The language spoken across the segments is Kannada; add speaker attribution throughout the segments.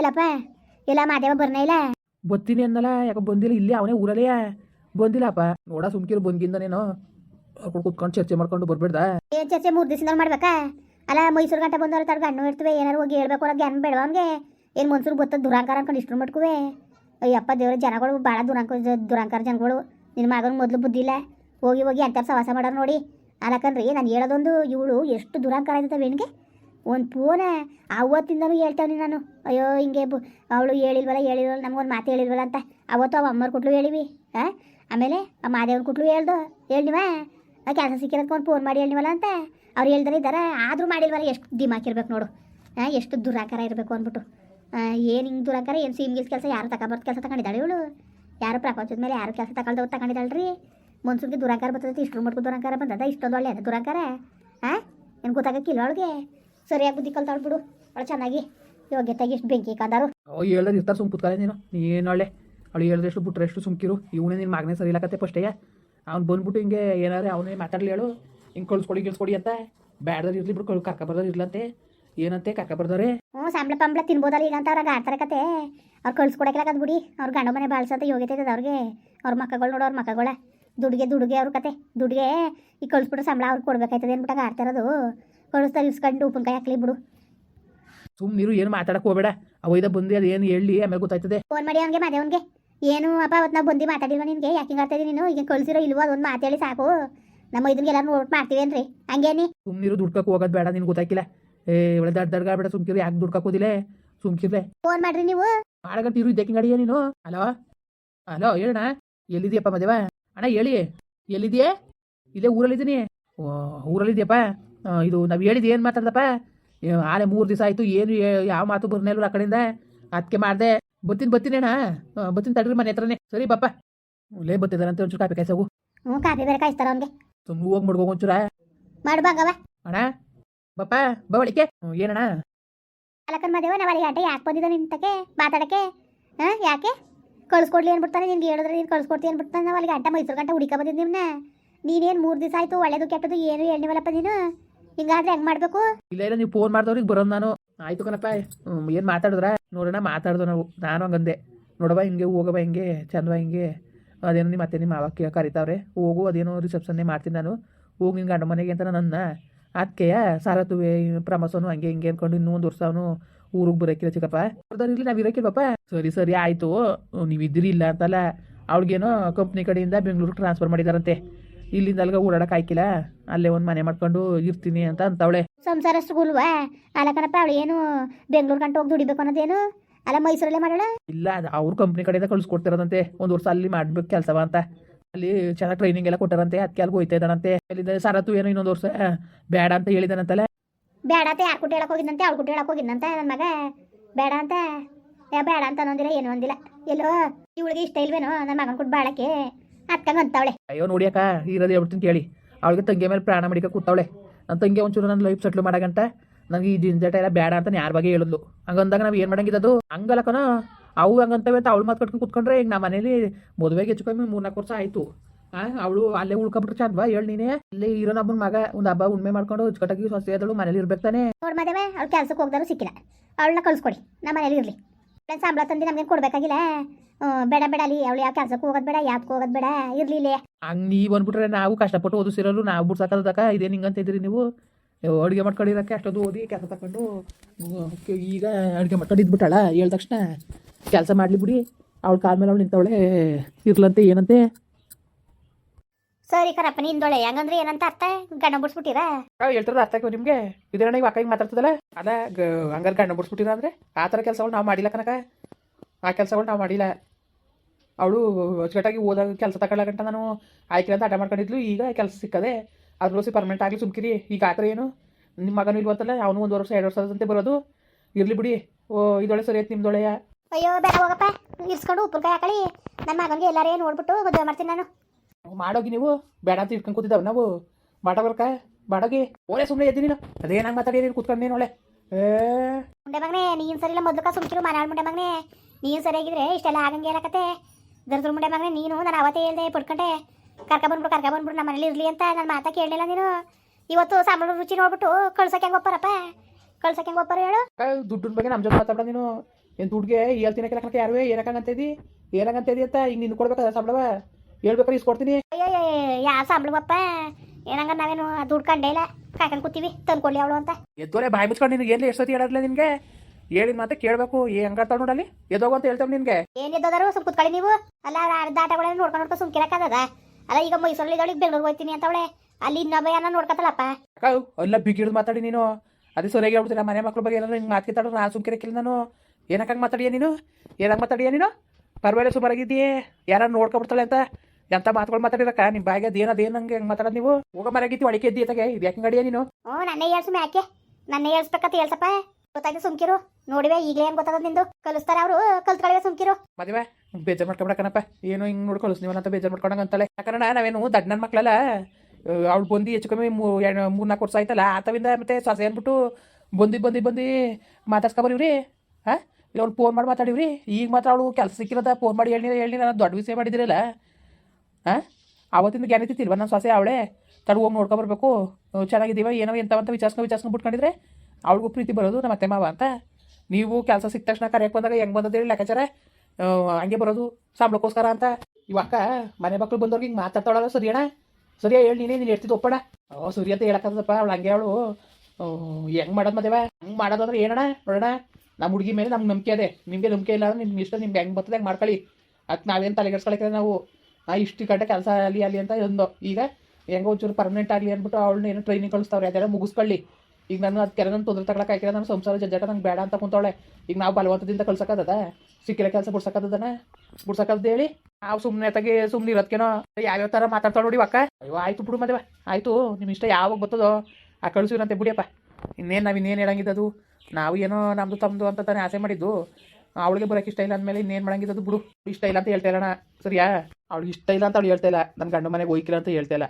Speaker 1: ಎಲ್ಲಪ್ಪ? ಎಲ್ಲ ಮಾದೇವ ಬರ್ನೇ ಇಲ್ಲ?
Speaker 2: ಬತ್ತೀನಿ ಅಂದಲ್ಲ ಯಾಕೆ ಬಂದಿಲ್ಲ? ಇಲ್ಲಿ ಅವನೇ ಊರಲ್ಲೇ. ಬಂದಿಲ್ಲಪ್ಪ. ನೋಡ ಸುಮ್ಕಿರು ಬಂದಿಂದನೇನೋ ಅವ್ರು ಕುತ್ಕೊಂಡು ಚರ್ಚೆ ಮಾಡ್ಕೊಂಡು ಬರ್ಬೇಡ್ದ?
Speaker 1: ಏನ್ ಚರ್ಚೆ ಮೂರ್ ದಿವಸದಲ್ಲಿ ಮಾಡ್ಬೇಕಾ? ಅಲ್ಲ ಮೈಸೂರು ಗಂಟೆ ಬಂದವ್ರು ತಡ ಗಣ್ಣು ಇರ್ತವೆ ಏನಾರು ಹೋಗಿ ಹೇಳ್ಬೇಕು ಅವ್ರ ಗ್ಯಾನ್ ಬೇಡ ಅವ್ನಿಗೆ? ಏನು ಮನ್ಸೂರು ಬತ್ತ ದುರಾಂಕಾರ ಅನ್ಕೊಂಡು ಇಷ್ಟು ಮಟ್ಕುವೆ? ಅಯ್ಯಪ್ಪ ದೇವ್ರ ಜನಗಳು ಭಾಳ ದುರಾಂಕ ದುರಾಂಕಾರ ಜನಗಳು. ನಿನ್ನ ಮಗನ ಮೊದಲು ಬುದ್ಧಿ ಇಲ್ಲ. ಹೋಗಿ ಹೋಗಿ ಅಂತಾರೆ ಸವಾಸ ಮಾಡೋರು ನೋಡಿ. ಅಲ್ಲಕನ್ರಿ ನಾನು ಹೇಳೋದೊಂದು ಇವಳು ಎಷ್ಟು ದುರಾಂಕಾರ ಆಯ್ತವೆ ಹೆಣ್ಗೆ ಒಂದು ಪೂನೆ ಅವತ್ತಿಂದನೂ ಹೇಳ್ತಾವ್ನಿ ನಾನು. ಅಯ್ಯೋ, ಹಿಂಗೆ ಅವಳು ಹೇಳಿಲ್ವಲ್ಲ ಹೇಳಿಲ್ವಲ್ಲ, ನಮಗೊಂದು ಮಾತು ಹೇಳಿಲ್ವಲ್ಲ ಅಂತ. ಅವತ್ತು ಅವ ಅಮ್ಮರ ಕೊಟ್ಲು ಹೇಳಿವಿ ಹಾಂ ಆಮೇಲೆ ಆ ಮಾದೇವನ ಕೊಟ್ಲು ಹೇಳ್ದು ಆ ಕೆಲಸ ಒಂದು ಫೋನ್ ಮಾಡಿ ಹೇಳಿವಲ್ಲ ಅಂತ. ಅವ್ರು ಹೇಳ್ದಾರೆ ಇದ್ದಾರೆ. ಆದರೂ ಮಾಡಿಲ್ವಲ್ಲ, ಎಷ್ಟು ದಿಮಾಕಿರ್ಬೇಕು ನೋಡು. ಹಾಂ ಎಷ್ಟು ದುರಾಕಾರ ಇರಬೇಕು ಅಂದ್ಬಿಟ್ಟು. ಏನು ಹಿಂಗೆ ದುರಾಕಾರ, ಏನು ಸೀಮ್ ಗಿಲ್ಸ್ ಕೆಲಸ, ಯಾರು ತಗೊಬಾರ್ದು ಕೆಲಸ ತಗೊಂಡಿದ್ದಾಳೆ ಇವಳು? ಯಾರು ಪ್ರಪಂಚದ ಮೇಲೆ ಯಾರು ಕೆಲಸ ತಗೊಳ್ದವ್ರು ತಗೊಂಡಿದ್ದಾಳ್ರಿ ಮನ್ಸೂರಿಗೆ ದುರಾಕಾರ ಬರ್ತದೆ ಇಷ್ಟು ಮಟ್ಕು ದುರಾಕಾರ ಬಂದದ, ಇಷ್ಟೊಂದು ಒಳ್ಳೆ ದುರಾಕಾರ? ಹಾಂ ಏನು ಗೊತ್ತಾಗಕ್ಕಿಲ್ಲ ಅವಳಿಗೆ? ಸರಿಯಾಗಿ ಬುದ್ಧಿ ಕಲ್ತಾಳ್ ಬಿಡು. ಅವಳು ಚೆನ್ನಾಗಿ ಯೋಗ್ಯತೆಗೆ ಎಷ್ಟು ಬೆಂಕಿ ಕಾದಾರು.
Speaker 2: ಅವ್ರು ಹೇಳ್ದ್ರೆ ಇರ್ತಾರೆ ಸುಮ್ ಕುತ್ಕಾಲೆ ನೀನು. ನೀನು ಒಳ್ಳೆ ಅವಳು? ಹೇಳಿದ್ರೆ ಎಷ್ಟು ಬಿಟ್ರೆ ಎಷ್ಟು ಸುಮ್ಕಿರು? ಇವನೇ ನಿನ್ನ ಮಗನೇ ಸರಿ ಇಲ್ಲಕತ್ತೆ ಫಸ್ಟೇ ಅವ್ನು ಬಂದ್ಬಿಟ್ಟು ಹಿಂಗೆ ಏನಾರೇ ಅವನೇ ಮಾತಾಡ್ಲಿ ಹೇಳು. ಹಿಂಗೆ ಕಳ್ಸ್ಕೊಡಿ ಗಿಳ್ಸ್ಕೊಡಿ ಅಂತ. ಬ್ಯಾಡ್ದಾರು ಇರ್ಲಿ ಬಿಡು ಕರ್ಕ ಬರ್ದಾರು ಇರ್ಲಂತೆ. ಏನಂತೆ ಕರ್ಕ ಬರ್ದಾರೆ
Speaker 1: ಹ್ಞೂ ಸಂಬಳ ಪಂಬಳ ತಿನ್ಬೋದಲ್ಲ ಈಗ ಅಂತ ಅವ್ರಾಗ ಆಡ್ತಾರೆ ಕತೆ. ಅವ್ರು ಕಳ್ಸ್ಕೊಡಕ್ಲಾಗದ್ ಬಿಡಿ. ಅವ್ರ ಗಂಡ ಮನೆ ಬಾಳ್ಸತ್ತ ಯೋಗ್ಯತೆ ಇದೆ ಅವ್ರಿಗೆ. ಅವ್ರ ಮಕ್ಕಗಳು ನೋಡು ಅವ್ರ ಮಕ್ಕಳ ದುಡ್ಗೆ ದುಡ್ಗೆ ಅವ್ರ ಕತೆ. ದುಡ್ಗೆ ಈಗ ಕಳ್ಸ್ಬಿಟ್ರೆ ಸಂಬಳ ಅವ್ರಿಗೆ ಕೊಡ್ಬೇಕಾಯ್ತದೆ ಅಂದ್ಬಿಟ್ಟಾಗ ಆಡ್ತಾ ಇರೋದು. ಕಳಿಸ್ತಾರೆ ಇಸ್ಕೊಂಡು ಉಪ್ಪಿನಕಾಯಿ ಹಾಕ್ಲಿ ಬಿಡು.
Speaker 2: ಸುಮ್ ನೀರು ಏನು ಮಾತಾಡಕ್ಕೆ ಹೋಗಬೇಡ. ಅವೈದ ಬಂದು ಅದು ಏನು ಹೇಳಿ ಆಮೇಲೆ ಗೊತ್ತಾಯ್ತದೆ.
Speaker 1: ಫೋನ್ ಮಾಡಿ ಅವ್ನಿಗೆ ಮಾದೇವನ್ಗೆ ಏನು ಅಪ್ಪ ಅವತ್ತು ನಾವು ಬಂದು ಮಾತಾಡಿಲ್ವ ನಿನಗೆ? ಯಾಕೆ ಹಿಂಗೆ ನೀನು? ಈಗ ಕಳ್ಸಿರೋ ಇಲ್ವೋ ಅದೊಂದು ಮಾತಾಡಿ ಸಾಕು. ನಮ್ಮ ಇದನ್ಗೆಲ್ಲ ನೋಟ್ ಮಾಡ್ತೀವೇನ್ರಿ ಹಂಗೇನಿ
Speaker 2: ಸುಮ್ ನೀರು ದುಡ್ಕಕ್ಕೆ ಹೋಗೋದು ಬೇಡ ನಿನ್ಗೆ ಗೊತ್ತಾಕಿಲ್ಲ ಏ ಒಳ್ಳೆ ದಡ್ಡ ದಡ್ಗಾಡ್ಬೇಡ ಬೇಡ ಸುಮ್ಕಿರು ಯಾಕೆ ದುಡ್ಕಕ್ಕೆ ಹೋದಿಲ್ಲ ಸುಮ್ಕಿರ್ಲೆ
Speaker 1: ಫೋನ್ ಮಾಡ್ರಿ ನೀವು.
Speaker 2: ಮಾಡಗಂಟ ಇರು ಅಡಿಯ ನೀನು. ಹಲೋ? ಹಲೋ ಹೇಳಣ್ಣ. ಎಲ್ಲಿದ್ಯಪ್ಪ ಮದೇವ? ಅಣ್ಣ ಹೇಳಿ. ಎಲ್ಲಿದೆಯೇ? ಇಲ್ಲೇ ಊರಲ್ಲಿದ್ದೀನಿ. ಓ, ಊರಲ್ಲಿದ್ಯಪ್ಪ? ಇದು ನಾವು ಹೇಳಿದ್ದು ಏನು ಮಾತಾಡ್ದಪ್ಪ ಆಲೆ ಮೂರು ದಿವಸ ಆಯಿತು ಏನು ಯಾವ ಮಾತು ಬರ್ನೇ ಇಲ್ವಲ್ಲ ಆ ಕಡೆಯಿಂದ? ಅದಕ್ಕೆ ಮಾಡಿದೆ. ಬತ್ತಿನ ಬತ್ತೀನಿ ಅಣ್ಣ. ಆ, ತಡ್ರಿ ಮನೆ ಹತ್ರನೇ. ಸರಿ ಬಪ್ಪ ಲೇ ಬತ್ತಿದಾರಂತೆ ಒಂಚೂರು ಕಾಪಿ ಕಾಯ್ಸೋಗು.
Speaker 1: ಹ್ಞೂ ಕಾಫಿ ಬೇರೆ ಕಾಯಿಸ್ತಾರ ಅವ್ನಿಗೆ.
Speaker 2: ಸುಮ್ಮನೆ ಹೋಗಿ ಮಡ್ಗೋ ಒಂಚೂರ.
Speaker 1: ಮಾಡ್ಬಾಗವ
Speaker 2: ಅಣ್ಣ ಬಪ್ಪ ಬವಳಿಕೆ ಏನಣ್ಣ?
Speaker 1: ಅಲಕನ್ ಮದೇವ ನಾವು ಅಲ್ಲಿ ಅಡ್ಡ ಯಾಕೆ ಬಂದಿದ್ದ ನಿಂತಕ್ಕೆ ಮಾತಾಡಕ್ಕೆ? ಹಾಂ ಯಾಕೆ? ಕಳ್ಸ್ಕೊಡ್ಲಿ ಅನ್ಬಿಡ್ತಾನೆ ನಿನ್ಗೆ ಹೇಳಿದ್ರೆ ನೀನು ಕಳ್ಸ್ಕೊಡ್ತೀನಿ ಅನ್ಬಿಡ್ತಾನೆ. ನಾವು ಅಲ್ಲಿಗೆ ಅಡ್ಡ ಮೈಸೂರು ಗಂಟೆ ಹುಡುಕ ಬಂದಿದ್ದು ನಿಮ್ಮನ್ನ ನೀನೇನು ಮೂರು ದಿವಸ ಆಯಿತು ಒಳ್ಳೇದು ಕೆಟ್ಟದು ಏನು ಹೇಳಿವಲ್ಲಪ್ಪ ನೀನು? ಹಿಂಗಾದ್ರೆ ಹೆಂಗ್ ಮಾಡ್ಬೇಕು?
Speaker 2: ಇಲ್ಲ ಇಲ್ಲ, ನೀವು ಫೋನ್ ಮಾಡಿದವ್ರಿಗೆ ಬರೋದು ನಾನು. ಆಯ್ತು ಕಣಪ್ಪ ಏನು ಮಾತಾಡಿದ್ರ? ನೋಡೋಣ, ಮಾತಾಡ್ದು ನಾವು. ನಾನು ಹಂಗಂದೆ. ನೋಡವ ಹಿಂಗೆ ಹೋಗವ ಹಿಂಗೆ, ಚಂದವ ಹಿಂಗೆ. ಅದೇನೋ ನಿಮ್ಮ ಮತ್ತೆ ನಿಮ್ಮ ಮಾವ ಕರಿತಾವ್ರೆ. ಹೋಗು, ಅದೇನೋ ರಿಸೆಪ್ಷನ್ನೇ ಮಾಡ್ತೀನಿ ನಾನು. ಹೋಗಿ ನಿನ್ನ ಗಂಡ ಮನೆಗೆ ಅಂತ ನನ್ನ ಅದಕ್ಕೆ ಸಾರತುವೆ ಪ್ರಮೋಸನು, ಹಂಗೆ ಹಿಂಗೆ ಅನ್ಕೊಂಡು ಇನ್ನೂ ಒಂದು ವರ್ಷ ಅವನು ಊರಿಗೆ ಬರೋಕಿಲ್ಲ ಚಿಕ್ಕಪ್ಪ. ಇರಲಿ, ನಾವು ಇರೋಕಿಲ್ವಪ್ಪ? ಸರಿ ಸರಿ, ಆಯಿತು. ನೀವು ಇದ್ರಿ ಇಲ್ಲ ಅಂತಲ್ಲ. ಅವಳಿಗೇನೋ ಕಂಪ್ನಿ ಕಡೆಯಿಂದ ಬೆಂಗಳೂರಿಗೆ ಟ್ರಾನ್ಸ್ಫರ್ ಮಾಡಿದಾರಂತೆ. ಇಲ್ಲಿಂದ ಅಲ್ಗ ಓಡಾಡಕ್ ಆಯ್ಕಿಲ್ಲ? ಅಲ್ಲೇ ಒಂದ್ ಮನೆ ಮಾಡ್ಕೊಂಡು ಇರ್ತೀನಿ ಅಂತ ಅಂತವಳೆ.
Speaker 1: ಸಂಸಾರ ಅಲಕನಪ್ಪ ಅವಳು ಏನು ಬೆಂಗಳೂರು ಕಂಟ ಹೋಗಿ ದುಡಿಬೇಕು ಅನ್ನೋದೇನು? ಅಲ್ಲ ಮೈಸೂರಲ್ಲೇ ಮಾಡೋಣ
Speaker 2: ಇಲ್ಲ ಅದು ಅವ್ರ ಕಂಪ್ನಿ ಕಡೆಯಿಂದ ಕಳ್ಸಿಕೊಡ್ತಿರೋದಂತೆ. ಒಂದು ವರ್ಷ ಅಲ್ಲಿ ಮಾಡ್ಬೇಕು ಕೆಲಸವ ಅಂತ. ಅಲ್ಲಿ ಚೆನ್ನಾಗಿ ಟ್ರೈನಿಂಗ್ ಎಲ್ಲ ಕೊಟ್ಟಾರಂತೆ ಅದಕ್ಕೆ ಅಲ್ಲಿಗೆ ಹೋಯ್ತಾ ಇದ್ದಾನಂತೆ. ಅಲ್ಲಿಂದ ಸರತ್ತು ಏನೋ ಇನ್ನೊಂದು ವರ್ಷ ಬೇಡ ಅಂತ ಹೇಳಿದಾನಂತಲ್ಲ
Speaker 1: ಬೇಡ ಅಂತ ಯಾರು ಕುಟ್ಟಿ ಹೇಳಕ್ ಹೋಗಿದ್ದಂತೆ ಅವ್ಳು ಕುಟ್ಟಿ ಹೇಳಕ್ ಹೋಗಿದ್ದಂತೆ ನನ್ನ ಮಗ? ಬೇಡ ಅಂತ? ಯಾ ಬೇಡ ಅಂತ ಅನ್ನೋದಿಲ್ಲ ಏನು ಅಂದಿಲ್ಲ. ಎಲ್ಲೋ ಇವಳಿಗೆ ಇಷ್ಟ ಇಲ್ವೇನೋ ನನ್ನ ಮಗನ ಕೊಟ್ಟು ಬಾಳಕ್ಕೆ ಅದ್ಕಂಗೆ ನೋಡಿ
Speaker 2: ಅಯ್ಯೋ ನೋಡಿಯಕ್ಕ ಇರೋದು ಹೇಳ್ಬಿಡ್ತೀನಿ ಕೇಳಿ ಅವಳಿಗೆ ತಂಗಿ ಮೇಲೆ ಪ್ರಾಣ ಮಾಡಿಕ ಕೂತಾವಳೆ. ನನ್ನ ತಂಗಿ ಒಂಚೂರು ನನ್ನ ಲೈಫ್ ಸೆಟ್ಲ್ ಮಾಡಗಂಟ ನನಗೆ ಈ ಜಿಂಜಟ ಎಲ್ಲ ಬೇಡ ಅಂತ ಯಾರ ಬಗ್ಗೆ ಹೇಳಿದ್ಲು. ಹಂಗಂದಾಗ ನಾವು ಏನು ಮಾಡಂಗಿದ್ದು ಅದು? ಕಣ. ಅವು ಹಂಗಂತವೆ ಅಂತ ಅವಳು ಮಾತು ಕಟ್ಕೊಂಡು ಕೂತ್ಕೊಂಡ್ರೆ ಈಗ ನಮ್ಮ ಮನೇಲಿ ಮದುವೆಗೆ ಹೆಚ್ಚು ಕಮ್ಮಿ ಮೂರ್ನಾಲ್ಕು ವರ್ಷ ಆಯಿತು. ಅವಳು ಅಲ್ಲೇ ಉಳ್ಕೊಬಿಟ್ರೆ ಚಂದ್ವಾ ಹೇಳಿ ನೀನೇ. ಇಲ್ಲಿ ಇರೋ ನಮ್ಮನ ಮಗ ಒಂದು ಹಬ್ಬ ಉಣ್ಮೆ ಮಾಡ್ಕೊಂಡು ಅಚ್ಚುಕಟ್ಟಾಗಿ ಸೊಸೆ ಆದಳು ಮನೇಲಿ ಇರ್ಬೇಕು ತಾನೇ.
Speaker 1: ಅವ್ರ ಮದುವೆ ಅವ್ಳು ಕೆಲ್ಸಕ್ಕೆ ಹೋಗ್ದಾರು ಸಿಕ್ಕಿಲ್ಲ. ಅವಳನ್ನ ಕಳ್ಸ್ಕೊಡಿ. ನಮ್ಮ ಮನೇಲಿ ಇರಲಿ. ಸಂಬಳ ತಂದು ನಮ್ಗೇನು ಕೊಡ್ಬೇಕಾಗಿಲ್ಲ? ಬೇಡ ಬೇಡ ಅಲ್ಲಿ ಅವಳು ಯಾವ ಕೆಲ್ಸಕ್ಕೆ ಹೋಗೋದ್ ಬೇಡ ಯಾಕೆ ಹೋಗೋದು ಬೇಡ. ಇರ್ಲಿಲ್ಲ
Speaker 2: ಹಂಗ ನೀವು ಬಂದ್ಬಿಟ್ರೆ ನಾವು ಕಷ್ಟಪಟ್ಟು ಓದಿಸಿರೋರು ನಾವು ಬಿಡ್ಸಕ್ಕಲ್ದಕ್ಕ ಇದೇನು ಹಿಂಗಂತ ಇದ್ರಿ ನೀವು? ಅಡುಗೆ ಮಾಡ್ಕೊಂಡಿರೋಕ್ಕೆ ಅಷ್ಟೊಂದು ಓದಿ ಕೆಲಸ ತಗೊಂಡು ಈಗ ಅಡುಗೆ ಮಾಡ್ಕೊಂಡು ಇದ್ಬಿಟ್ಟಾಳ. ಹೇಳಿದ ತಕ್ಷಣ, ಕೆಲಸ ಮಾಡಲಿ ಬಿಡಿ. ಅವಳು ಕಾಲ ಮೇಲೆ ಅವಳು ನಿಂತವಳೆ, ಇರ್ಲಂತೆ, ಏನಂತೆ?
Speaker 1: ಸರಿ ಕಣಪ್ಪ ನಿಂದೊಳೆ ಹೆಂಗಂದ್ರೆ ಏನಂತ ಅರ್ಥ? ಗಣ್ಣ ಬಿಡ್ಸ್ಬಿಟ್ಟಿರಾ
Speaker 2: ಹೇಳ್ತಾರ ಅರ್ಥ ಆಗ್ತದೆ ನಿಮಗೆ. ಈಗ ಅಕ್ಕ ಮಾತಾಡ್ತದಲ್ಲ ಅದ ಹಂಗಾರ ಗಣ್ಣ ಬಿಡ್ಸ್ಬಿಟ್ಟಿರ ಅಂದ್ರೆ? ಆ ಥರ ಕೆಲಸಗಳು ನಾವು ಮಾಡಿಲ್ಲ ಕನಕ ಆ ಕೆಲಸಗಳು ನಾವು ಮಾಡಿಲ್ಲ. ಅವಳು ಅಚ್ಚುಕಟ್ಟಾಗಿ ಓದಾಗ ಕೆಲಸ ತಗೊಳ್ಳಗಂಟ ನಾನು ಆಯ್ಕೆ ಅಂತ ಹಠ ಮಾಡ್ಕೊಂಡಿದ್ಲು. ಈಗ ಕೆಲಸ ಸಿಕ್ಕದೆ. ಅದ್ರಲ್ಲೂ ಪರ್ಮನೆಂಟ್ ಆಗಲಿ ಸುಮ್ಕಿರಿ. ಈಗ ಆತರ ಥರ ಏನು? ನಿಮ್ಮ ಮಗನೂ ಇಲ್ವಂತಲ್ಲ ಅವನು ಒಂದು ವರ್ಷ ಎರಡು ವರ್ಷದಂತೆ ಬರೋದು. ಇರಲಿ ಬಿಡಿ. ಓ ಇದೊಳೆ ಸರಿ ಆಯ್ತು ನಿಮ್ದೊಳೆಯ
Speaker 1: ಅಯ್ಯೋ ಬೇಡ ಹೋಗಪ್ಪ. ಇರ್ಸ್ಕೊಂಡು ಉಪ್ಪುಕಾಯಿ ಹಾಕಳಿ ನನ್ನ ಮಗನಿಗೆ ಎಲ್ಲರೇ ನೋಡ್ಬಿಟ್ಟು ಮದುವೆ ಮಾಡ್ತೀನಿ ನಾನು.
Speaker 2: ಮಾಡೋಗಿ ನೀವು ಬೇಡ ಅಂತ ಇಟ್ಕೊಂಡು ಕೂತಿದ್ದಾವೆ ನಾವು. ಮಾಡಬರ್ಕ ಬಾಡೋಗಿ ಓಲೆ ಸುಮ್ಮನೆ ಎದ್ದೀನಿ ನೀನು. ಅದೇನಂಗೆ ಮಾತಾಡಿ ನೀನು ಕೂತ್ಕೊಂಡು ನೀನು ಒಳ್ಳೆ.
Speaker 1: ಮುಂಡೆ ಮಗನೇ ನೀನು ಸರಿಲ್ಲ ಮೊದಲು ಸುಮ್ಕಿರು ಮನಾಳ್ ಮುಂಡೆ ಮಗನೇ. ನೀನು ಸರಿಯಾಗಿದ್ರೆ ಇಷ್ಟೆಲ್ಲ ಆಗಂಗೆ ಹೇಳಕತ್ತೆ. ದರ್ದ್ರ ಮುಂಡೆ ಮಗನೇ ನೀನು ನಾನು ಅವತ್ತೇ ಹೇಳ್ದೆ ಪಡ್ಕೊಂಡೆ. ಕರ್ಕ ಬಂದ್ಬಿಡು ಕರ್ಕ ಬಂದ್ಬಿಡು ನಮ್ಮ ಮನೇಲಿ ಇರಲಿ ಅಂತ ನನ್ನ ಮಾತಾ ಕೇಳಲಿಲ್ಲ ನೀನು. ಇವತ್ತು ಸಾಂಬಾರು ರುಚಿ ನೋಡ್ಬಿಟ್ಟು ಕಳ್ಸಕ್ಕೆ ಹೆಂಗೆ ಒಪ್ಪರಪ್ಪ? ಕಳ್ಸಕ್ಕೆ ಹೆಂಗೆ ಒಪ್ಪರ ಹೇಳು?
Speaker 2: ದುಡ್ಡಿನ ಬಗ್ಗೆ ನಮ್ಮ ಜೊತೆ ಮಾತಾಡ ನೀನು. ಏನು ದುಡ್ಗೆ ಹೇಳ್ತೀನಿ ಯಾರು ಏನಕ್ಕಂಗಂತಿದ್ದಿ ಏನಕ್ಕಂತಿದ್ದಿ ಅಂತ? ಈಗ ನಿನ್ನ ಕೊಡ್ಬೇಕಾದ ಸಂಬಳವ ಹೇಳ್ಬೇಕಾರೆ ಇಸ್ಕೊಡ್ತೀನಿ
Speaker 1: ಅಯ್ಯೋ ಯಾ ಸಂಬಳವಪ್ಪ ಏನಂಗ ನಾವೇನು ದುಡ್ಕೊಂಡೇ ಇಲ್ಲ. ಕಾಯ್ಕೊಂಡು ಕೂತೀವಿ ತಂದ್ಕೊಡ್ಲಿ ಅವಳು ಅಂತ.
Speaker 2: ಎದ್ದೋರೆ ಬಾಯಿ ಮುಚ್ಕೊಂಡು ನಿನಗೆ ಎಲ್ಲಿ ಎಷ್ಟು ಸತಿ ಹೇಳೋದಿಲ್ಲ ನಿನಗೆ? ಹೇಳಿದ ಮಾತೆ ಕೇಳಬೇಕು ಏ ಹಂಗಾಡ್ತಾವ ನೋಡಲ್ಲಿ ಎದೋಗು ಅಂತ ಹೇಳ್ತೇವೆ ನಿನಗೆ.
Speaker 1: ಏನಿದ್ದದರು ಸುಮ್ ಕುತ್ಕೊಳ್ಳಿ ನೀವು. ಅಲ್ಲ ಅರ್ಧ ಆಟಗಳನ್ನ ನೋಡ್ಕೊಂಡು ಸುಮ್ ಸುಮ್ಕಿರಕ್ಕದ ಅಲ್ಲ ಈಗ ಮೈಸೂರಲ್ಲಿ ಇದ್ದವಳಿಗೆ ಬೆಂಗಳೂರಿಗೆ ಹೋಗ್ತೀನಿ ಅಂತವಳೆ ಅಲ್ಲಿ ಇನ್ನೊಬ್ಬ ಏನೋ ನೋಡ್ಕತ್ತಲ್ಲಪ್ಪ
Speaker 2: ಅಕ್ಕ ಎಲ್ಲ ಬಿಗಿಡ್ದು ಮಾತಾಡಿ ನೀನು. ಅದೇ ಸರಿಯಾಗಿ ಹೇಳ್ಬಿಡ್ತೀನಿ ಮನೆ ಮಕ್ಳ ಬಗ್ಗೆ ಏನಾದ್ರು ಹಿಂಗೆ ಮಾತಾಡೋ ನಾನು ಸುಮ್ ಕಿರಕ್ಕಿಲ್ಲ ನಾನು. ಏನಕ್ಕಂಗೆ ಮಾತಾಡಿಯ ನೀನು? ಏನಂಗೆ ಮಾತಾಡಿಯ ನೀನು? ಪರವಾಗಿಲ್ಲ ಸುಮಾರಾಗಿದ್ದೀಯೇ ಯಾರು ನೋಡ್ಕೊಬಿಡ್ತಾಳೆ ಅಂತ. ಎಂಥ ಮಾತುಗಳು ಮಾತಾಡಿರಕ್ಕ ನಿಮ್ ಬಾಯಿಗೆ ಅದೇನ ಅದೇನ ಹಂಗೆ ಹೆಂಗೆ ಮಾತಾಡೋದು ನೀವು? ಹೋಗ ಮರಗಿತಿ ಅಡಿಕೆ ಎದ್ದಿ ತಗೆ ಇದು ಯಾಕೆ ಗಡಿಯ ನೀನು?
Speaker 1: ಓ ನನ್ನೇ ಹೇಳ್ಸು ಯಾಕೆ? ನನ್ನೇ ಹೇಳ್ಸ್ಬೇಕಂತ ಹೇಳ್ಸಪ್ಪ. ಗೊತ್ತಾಯ್ತು ಸುಮ್ಕಿರು. ನೋಡಿವೆ ಈಗಲೇ ಏನ್ ಗೊತ್ತಾಗದ ನಿಂದು? ಕಲಿಸ್ತಾರ ಅವರು ಕಲ್ತ್ಕೊಳ್ಳಿವೆ ಸುಮ್ಕಿರು.
Speaker 2: ಮದುವೆ? ಬೇಜಾರು ಮಾಡ್ಕೊಬಿಡಕನಪ್ಪ ಏನೋ ಹಿಂಗೆ ನೋಡಿ ನೀವು ಅಂತ ಬೇಜಾರ್ ಮಾಡ್ಕೊಂಡಂಗ ಅಂತಳೆ. ಯಾಕಂದ್ರೆ ನಾವೇನು ದಡ್ ನನ್ನ ಮಕ್ಕಳಲ್ಲ ಅವಳು ಬಂದು ಹೆಚ್ಚು ಕಮ್ಮಿ ಮೂರು ನಾಲ್ಕು ವರ್ಷ ಆಯ್ತಲ್ಲ ಆತವಿಂದ ಮತ್ತೆ ಸೊಸೆ ಅಂದ್ಬಿಟ್ಟು ಬಂದು ಬಂದಿ ಬಂದು ಮಾತಾಡ್ಸ್ಕೊಬರಿವ್ರಿ? ಹಾ? ಇಲ್ಲ ಅವ್ಳು ಫೋನ್ ಮಾಡಿ ಮಾತಾಡಿವ್ರಿ? ಈಗ ಮಾತ್ರ ಅವಳು ಕೆಲಸ ಸಿಕ್ಕಿರೋದ ಫೋನ್ ಮಾಡಿ ಹೇಳಿ ಹೇಳಿ ನಾನು ದೊಡ್ಡ ವಿಷಯ ಮಾಡಿದಿರಲ್ಲ. ಹಾಂ ಅವತ್ತಿಂದ ಗ್ಯಾನ್ ಇತ್ತಿಲ್ವ ನನ್ನ ಸೊಸೆ ಅವಳೆ ತಡ ಹೋಗಿ ನೋಡ್ಕೊಬರ್ಬೇಕು ಚೆನ್ನಾಗಿದ್ದೀವ, ಏನೋ ಎಂತವಂತ ವಿಚಾರಿಸ್ಕೊಂಡು ವಿಚಾರಿಸ್ಕೊಂಡು ಬಿಟ್ಕೊಂಡಿದ್ರೆ ಅವಳಿಗೂ ಪ್ರೀತಿ ಬರೋದು ನಮ್ಮ ಅತ್ತೆ ಮಾವ ಅಂತ. ನೀವು ಕೆಲಸ ಸಿಕ್ಕ ತಕ್ಷಣ ಕರೆಯಕ್ಕೆ ಬಂದಾಗ ಹೆಂಗೆ ಬಂದದೇಳಿ ಲೆಕ್ಕಾಚಾರ ಹಂಗೆ ಬರೋದು, ಸಂಬಳಕ್ಕೋಸ್ಕರ ಅಂತ. ಇವಾಗ ಮನೆ ಮಕ್ಳು ಬಂದವ್ರಿಗೆ ಹಿಂಗೆ ಮಾತಾಡ್ತಾಳಲ್ಲ ಸರಿ ಅಣ್ಣ ಸರಿಯಾ, ಹೇಳಿ ನೀನೇ, ನೀನು ಹೇಳ್ತಿದ್ದು ಒಪ್ಪಣ ಓ ಸರಿ ಅಂತ ಹೇಳಕ್ಕದಪ್ಪ ಅವಳು ಹಂಗೆ ಅವಳು. ಹೆಂಗೆ ಮಾಡೋದು ಮದೇವ ಹಂಗೆ ಮಾಡೋದಂದ್ರೆ ಏನಣ್ಣ? ನೋಡೋಣ ನಮ್ಮ ಹುಡುಗಿ ಮೇಲೆ ನಮ್ಗೆ ನಂಬಿಕೆ ಅದೇ. ನಿಮಗೆ ನಂಬಿಕೆ ಇಲ್ಲ ಅಂದ್ರೆ ನಿಮ್ಗೆ ಇಷ್ಟ, ನಿಮ್ಗೆ ಹೆಂಗೆ ಬರ್ತದೆ ಹಂಗೆ ಮಾಡ್ಕೊಳ್ಳಿ. ಅದು ನಾವೇನು ತಲೆಗೆಡ್ಸ್ಕೊಳಕ್ಕೆ ನಾವು. ಆ ಇಷ್ಟು ಗಂಟೆ ಕೆಲಸ ಅಲ್ಲಿ ಅಲ್ಲಿ ಅಂತ ಒಂದು ಈಗ ಹೆಂಗೋ ಒಂಚೂರು ಪರ್ಮನೆಂಟ್ ಆಗಲಿ ಅಂದ್ಬಿಟ್ಟು ಅವಳನ್ನ ಏನೋ ಟ್ರೈನಿಂಗ್ ಕಳಿಸ್ತಾವ್ರೆ, ಅದೆಲ್ಲ ಮುಗಿಸ್ಕೊಳ್ಳಿ. ಈಗ ನಾನು ಅದು ನನ್ನ ತೊಂದರೆ ತಗೊಳಕ್ಕೆ ಹಾಕಿಲ್ಲ ನನ್ನ ಸಂಸಾರ ಜಜ್ಜಾಟ ನಂಗೆ ಬೇಡ ಅಂತ ಕುಂತಾಳೆ ಈಗ ನಾವು ಬಲವಂತದಿಂದ ಕಳ್ಸಕ್ಕದ ಸಿಕ್ಕಿರೋ ಕೆಲಸ ಬಿಡ್ಸಕ್ಕದನ ಬಿಡ್ಸಕ್ಕದ ಹೇಳಿ? ನಾವು ಸುಮ್ಮನೆ ತಗಿ ಸುಮ್ಮನೆ ಇರೋದ್ಕೇನೋ ಯಾವ್ಯಾವ ಥರ ಮಾತಾಡ್ತಾಳೆ ನೋಡಿ ಅಕ್ಕ. ಅಯ್ಯೋ, ಆಯ್ತು ಬಿಡು ಮದುವೆ. ಆಯಿತು ನಿಮ್ಮ ಇಷ್ಟ ಯಾವಾಗ ಬರ್ತದೋ ಆ ಕಳಿಸಿರಂತೆ ಬಿಡಿಯಪ್ಪ. ಇನ್ನೇನು ನಾವು ಇನ್ನೇನು ಹೇಳಂಗಿದ್ದದು? ನಾವು ಏನೋ ನಮ್ಮದು ತಮ್ಮದು ಅಂತ ತಾನೇ ಆಸೆ ಮಾಡಿದ್ದು. ಅವಳಿಗೆ ಬರೋಕೆ ಇಷ್ಟ ಇಲ್ಲ ಅಂದಮೇಲೆ ಇನ್ನೇನು ಅದು ಬಿಡು. ಇಷ್ಟ ಇಲ್ಲ ಅಂತ ಹೇಳ್ತಾ ಇಲ್ಲಣ್ಣ. ಸರಿಯಾ? ಅವಳಿಗೆ ಇಷ್ಟ ಇಲ್ಲ ಅಂತ ಅವಳು ಹೇಳ್ತಾ ಇಲ್ಲ. ನನ್ನ ಗಂಡ ಮನೆಗೆ ಹೋಯ್ಕಿಲ್ಲ ಅಂತ ಹೇಳ್ತಾ ಇಲ್ಲ.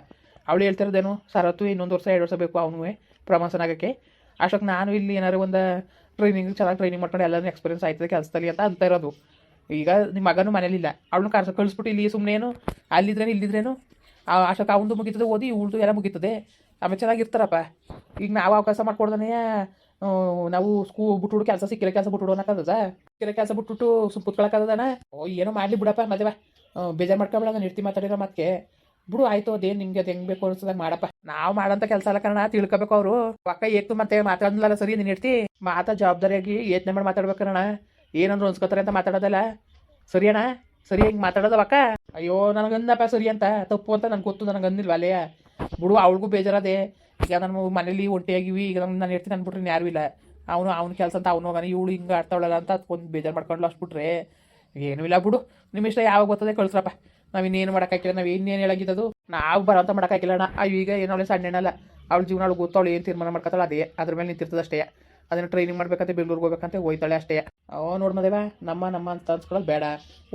Speaker 2: ಅವಳು ಹೇಳ್ತಿರೋದೇನು? ಸರತ್ತು ಇನ್ನೊಂದು ವರ್ಷ, ಎರಡು ವರ್ಷ ಬೇಕು ಅವನು ಪ್ರಮೋಷನ್ ಆಗೋಕ್ಕೆ. ಅಷ್ಟೊಕ್ಕೆ ನಾನು ಇಲ್ಲಿ ಏನಾದ್ರು ಒಂದು ಟ್ರೈನಿಂಗ್ ಚೆನ್ನಾಗಿ ಟ್ರೈನಿಂಗ್ ಮಾಡ್ಕೊಂಡು ಎಲ್ಲರೂ ಎಕ್ಸ್ಪೀರಿಯನ್ಸ್ ಆಯ್ತದೆ ಕೆಲಸದಲ್ಲಿ ಅಂತ ಅಂತ ಇರೋದು. ಈಗ ನಿಮ್ಮ ಮಗನೂ ಮನೇಲಿಲ್ಲ ಅವಳನ್ನ ಕರ್ಸ ಕಳಿಸ್ಬಿಟ್ಟು ಇಲ್ಲಿ ಸುಮ್ಮನೆ ಏನು ಅಲ್ಲಿದ್ರೇನು, ಇಲ್ಲಿದ್ರೇನು? ಅಷ್ಟಕ್ಕೆ ಅವನದು ಮುಗೀತದೆ, ಓದಿ ಉಳ್ದು ಎಲ್ಲ ಮುಗೀತದೆ. ಆಮೇಲೆ ಚೆನ್ನಾಗಿರ್ತಾರಪ್ಪ. ಈಗ ನಾವು ಅವಕಾಶ ಮಾಡ್ಕೊಡ್ದಾನೆ ನಾವು ಸ್ಕೂ ಬಿಟ್ಬಿಡು, ಕೆಲಸ ಸಿಕ್ಕಿರೋ ಕೆಲಸ ಬಿಟ್ಬಿಡು ಅನ್ನಕ್ಕದ ಸಿಕ್ಕಿರೋ ಕೆಲಸ ಬಿಟ್ಬಿಟ್ಟು ಸುಮ್ ಕುತ್ಕೊಳಕ್ಕದನ ಓ, ಏನೋ ಮಾಡಲಿ ಬಿಡಪ್ಪ ಮದುವೆ ಬೇಜಾರು ಮಾಡ್ಕೊಬೇಡ, ನಾನು ಇರ್ತಿ ಮಾತಾಡಿರೋ ಮತ್ತೆ ಬಿಡು, ಆಯ್ತು, ಅದೇನು ನಿಂಗೆ, ಅದು ಹೆಂಗೆ ಬೇಕು ಅನ್ಸದ ಮಾಡಪ್ಪ. ನಾವು ಮಾಡಂತ ಕೆಲಸ ಅಲ್ಲ ಕಣ ತಿಳ್ಕೊಬೇಕು ಅವರು. ಪಕ್ಕ ಏಕ್ತು ಮತ್ತೆ ಮಾತಾಡಲ್ಲ ಸರಿ, ನೀನು ಇರ್ತಿ ಮಾತಾ ಜವಾಬ್ದಾರಿಯಾಗಿ ಯೋಚನೆ ಮಾಡಿ ಮಾತಾಡ್ಬೇಕಣ್ಣ ಏನಂದ್ರು ಅನ್ಸ್ಕೊತಾರೆ ಅಂತ ಮಾತಾಡೋದಲ್ಲ. ಸರಿ ಅಣ್ಣ, ಸರಿ, ಹಿಂಗೆ ಮಾತಾಡೋದ ಅಕ್ಕ ಅಯ್ಯೋ, ನನಗಂದಪ್ಪ ಸರಿ ಅಂತ. ತಪ್ಪು ಅಂತ ನನಗೆ ಗೊತ್ತು ನನಗೆ ಅಂದಿಲ್ವ ಅಲ್ಲೇ ಬಿಡು, ಅವಳಿಗೂ ಬೇಜಾರದೆ. ಈಗ ನಾನು ಮನೇಲಿ ಒಂಟಿಯಾಗಿವಿ, ಈಗ ನಾನು ನಾನು ಹೇಳ್ತೀನಿ ಅಂದ್ಬಿಟ್ರೆ ಯಾರು ಇಲ್ಲ. ಅವನು, ಅವ್ನ ಕೆಲಸ ಅಂತ ಅವನು ಹೋಗಾನೆ, ಇವಳು ಹಿಂಗೆ ಆಡ್ತಾವಳಲ್ಲ ಅಂತ ಅದಕ್ಕೊಂದು ಬೇಜಾರು ಮಾಡ್ಕೊಂಡು ಅಷ್ಟ್ಬಿಟ್ರೆ. ಏನೂ ಇಲ್ಲ ಬಿಡು ನಿಮ್ಮ ಇಷ್ಟ ಯಾವಾಗ ಗೊತ್ತದೆ ಕಳಿಸ್ರಪ್ಪ. ನಾವು ಇನ್ನೇನು ಮಾಡೋಕ್ಕಾಗಿಲ್ಲ ನಾವು ಇನ್ನೇನು ಹೇಳಾಗಿದ್ದದು, ನಾವು ಬರೋಂತ ಅಯ್ಯೋ, ಈಗ ಏನೋ ಅವಳೆ ಸಣ್ಣ ಹೆಣ್ಣಲ್ಲ ಅವಳ ಜೀವನ ಅವಳು ಗೊತ್ತವಳು ಏನು ತೀರ್ಮಾನ ಮಾಡ್ಕೊತಾಳೆ ಅದೇ, ಅದ್ರ ಮೇಲೆ ನಿಂತಿರ್ತದೆ ಅಷ್ಟೇ. ಅದನ್ನು ಟ್ರೈನಿಂಗ್ ಮಾಡ್ಬೇಕಂತ, ಬೆಂಗಳೂರಿಗೆ ಹೋಗ್ಬೇಕಂತ, ಹೋಯ್ತಾಳೆ ಅಷ್ಟೇ. ಅವ ನೋಡ್ಮದೇವ ನಮ್ಮ ನಮ್ಮ ಅಂತ ಅನ್ಸ್ಕೊಳ್ಳೋದು ಬೇಡ.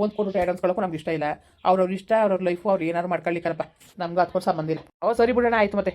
Speaker 2: ಒಂದು ಕೊಟ್ಟು ಎರಡು ಅನ್ಸ್ಕೊಳ್ಳೋಕ್ಕೂ ನಮ್ಗೆ ಇಷ್ಟ ಇಲ್ಲ. ಅವ್ರವ್ರ ಇಷ್ಟ, ಅವ್ರವ್ರ ಲೈಫು ಅವ್ರು ಏನಾರು ಮಾಡ್ಕೊಳ್ಳಿಕ್ಕಲ್ಲಪ್ಪ ನಮ್ಗೆ ಅದ್ಕೊಂಡು ಸಂಬಂಧ ಇಲ್ಲ. ಅವ ಸರಿ ಬಿಡೋಣ, ಆಯ್ತು ಮತ್ತೆ.